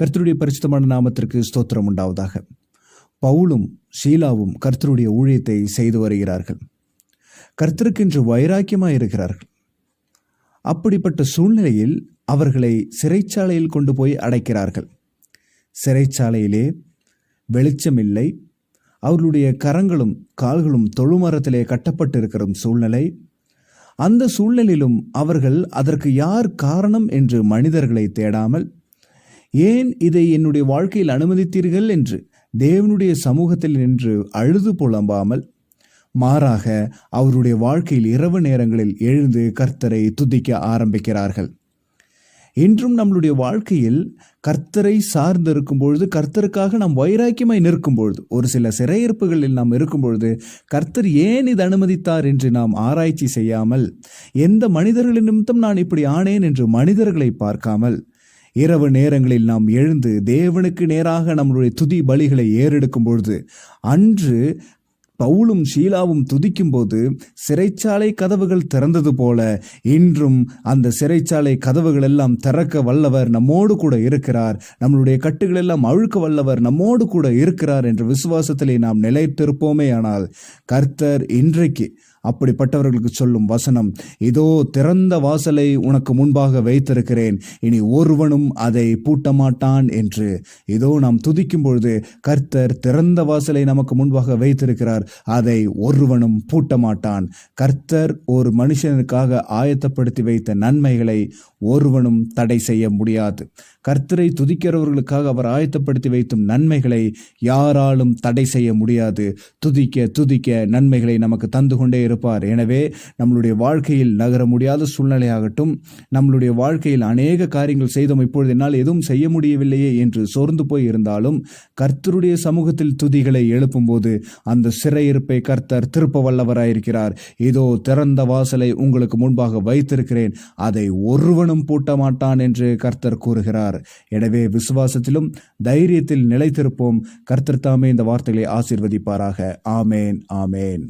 கர்த்தருடைய பரிசுத்தமான நாமத்திற்கு ஸ்தோத்திரம் உண்டாவதாக. பவுலும் ஷீலாவும் கர்த்தருடைய ஊழியத்தை செய்து வருகிறார்கள். கர்த்தருக்கென்று வைராக்கியமாக இருக்கிறார்கள். அப்படிப்பட்ட சூழ்நிலையில் அவர்களை சிறைச்சாலையில் கொண்டு போய் அடைக்கிறார்கள். சிறைச்சாலையிலே வெளிச்சமில்லை. அவர்களுடைய கரங்களும் கால்களும் தொழுமரத்திலே கட்டப்பட்டிருக்கிற சூழ்நிலை. அந்த சூழ்நிலையிலும் அவர்கள் அதற்கு யார் காரணம் என்று மனிதர்களை தேடாமல் ஏன் இதை என்னுடைய வாழ்க்கையில் அனுமதித்தீர்கள் என்று தேவனுடைய சமூகத்தில் நின்று அழுது புலம்பாமல்? மாறாக அவருடைய வாழ்க்கையில் இரவு நேரங்களில் எழுந்து கர்த்தரை துதிக்க ஆரம்பிக்கிறார்கள். இன்றும் நம்மளுடைய வாழ்க்கையில் கர்த்தரை சார்ந்திருக்கும் பொழுது கர்த்தருக்காக நாம் வைராக்கியமாய் நிற்கும் பொழுது ஒரு சில சிறையிருப்புகளில் நாம் இருக்கும் பொழுது கர்த்தர் ஏன் இது அனுமதித்தார் என்று நாம் ஆராய்ச்சி செய்யாமல் எந்த மனிதர்களின் நிமித்தம் நான் இப்படி ஆனேன் என்று மனிதர்களை பார்க்காமல் இரவு நேரங்களில் நாம் எழுந்து தேவனுக்கு நேராக நம்மளுடைய துதி பலிகளை ஏறெடுக்கும் பொழுது அன்று பவுலும் ஷீலாவும் துதிக்கும்போது சிறைச்சாலை கதவுகள் திறந்தது போல இன்றும் அந்த சிறைச்சாலை கதவுகள் எல்லாம் திறக்க வல்லவர் நம்மோடு கூட இருக்கிறார். நம்மளுடைய கட்டுகள் எல்லாம் அழுக்க வல்லவர் நம்மோடு கூட இருக்கிறார் என்ற விசுவாசத்திலே நாம் நிலைத்திருப்போமே ஆனால் கர்த்தர் இன்றைக்கு அப்படிப்பட்டவர்களுக்கு சொல்லும் வசனம் இதோ திறந்த வாசலை உனக்கு முன்பாக வைத்திருக்கிறேன். இனி ஒருவனும் அதை பூட்ட மாட்டான் என்று. இதோ நாம் துதிக்கும் பொழுது கர்த்தர் திறந்த வாசலை நமக்கு முன்பாக வைத்திருக்கிறார். அதை ஒருவனும் பூட்ட மாட்டான் கர்த்தர் ஒரு மனுஷனுக்காக ஆயத்தப்படுத்தி வைத்த நன்மைகளை ஒருவனும் தடை செய்ய முடியாது. கர்த்தரை துதிக்கிறவர்களுக்காக அவர் ஆயத்தப்படுத்தி வைத்தும் நன்மைகளை யாராலும் தடை செய்ய முடியாது. துதிக்க துதிக்க நன்மைகளை நமக்கு தந்து கொண்டே இருப்பார். எனவே நம்மளுடைய வாழ்க்கையில் நகர முடியாத சூழ்நிலையாகட்டும் நம்மளுடைய வாழ்க்கையில் அநேக காரியங்கள் செய்தோம் இப்பொழுது என்னால் எதுவும் செய்ய முடியவில்லையே என்று சோர்ந்து போய் இருந்தாலும் கர்த்தருடைய சமூகத்தில் துதிகளை எழுப்பும்போது அந்த சிறையிருப்பை கர்த்தர் திருப்ப வல்லவராயிருக்கிறார் இதோ திறந்த வாசலை உங்களுக்கு முன்பாக வைத்திருக்கிறேன். அதை ஒருவனும் பூட்ட மாட்டான் என்று கர்த்தர் கூறுகிறார். எனவே விசுவாசத்திலும் தைரியத்தில் நிலைத்திருப்போம். கர்த்தர் தாமே இந்த வார்த்தைகளை ஆசிர்வதிப்பாராக. ஆமேன் ஆமேன்.